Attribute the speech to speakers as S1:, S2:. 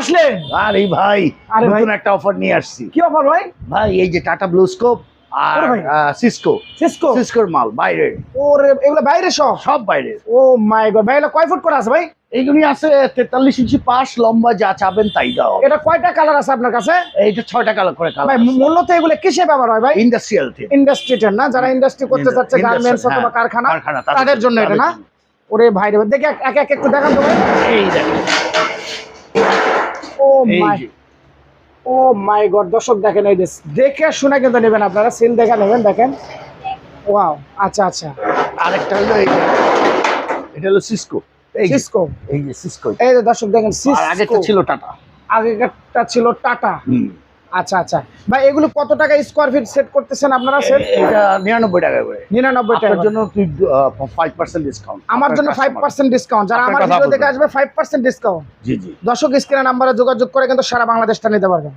S1: আসলেন?
S2: আরে ভাই। নতুন একটা অফার নিয়ে আসছি।
S1: কি অফার ভাই?
S2: ভাই এই যে টাটা ব্লুস্কোপ আর
S1: ওরে ভাই।
S2: সিসকো
S1: সিসকো
S2: সিসকোর মাল বাইরে
S1: ওরে এগুলো বাইরে সব?
S2: সব বাইরে
S1: ও মাই গড ভাই কয় ফুট করে আছে ভাই?
S2: এইগুলি আছে তেতাল্লিশ ইঞ্চি পাশ লম্বা যা চাবেন তাই দাও।
S1: এটা কয়টা কালার আছে আপনার কাছে?
S2: এইটা ছয়টা কালার করে
S1: ভাই মূলত এগুলো কিসে ব্যবহার হয় ভাই?
S2: ইন্ডাস্ট্রিয়াল
S1: ইন্ডাস্ট্রিটার না? যারা ইন্ডাস্ট্রি করতে চাচ্ছে গার্মেন্টস
S2: হ্যাঁ,
S1: অথবা কারখানা তাদের জন্য এটা না? ওরে ভাই রে দেখে এক এক এক একটু দেখান তো
S2: এই দেখেন।
S1: ও
S2: এই
S1: মাই ও মাই গড দর্শক দেখেন এই দেখে শুনে কিন্তু নেবেন আপনারা সিল দেখে নেবেন দেখেন। ওয়াও আচ্ছা আচ্ছা।
S2: আরেকটা হলো এই এটা হলো সিসকো
S1: সিসকো
S2: এই যে সিসকো
S1: এই যে দর্শক দেখেন
S2: সিস আগেরটা
S1: সিসকো
S2: ছিল টাটা
S1: আগেরটা ছিল টাটা
S2: হুম।
S1: আচ্ছা আচ্ছা। ভাই এগুলো কত টাকা স্কোয়ার ফিট সেট করতেছেন আপনারা সেট
S2: এটা নিরানব্বই টাকা করে।
S1: নিরানব্বই
S2: টাকার জন্য তুই ফাইভ পার্সেন্ট ডিসকাউন্ট
S1: আমার জন্য ফাইভ পার্সেন্ট ডিসকাউন্ট যারা আমার ভিডিও দেখে আসবে ফাইভ পার্সেন্ট ডিসকাউন্ট
S2: জি জি।
S1: দর্শক স্ক্রিনের নাম্বারে যোগাযোগ করে কিন্তু সারা বাংলাদেশটা নিতে পারবেন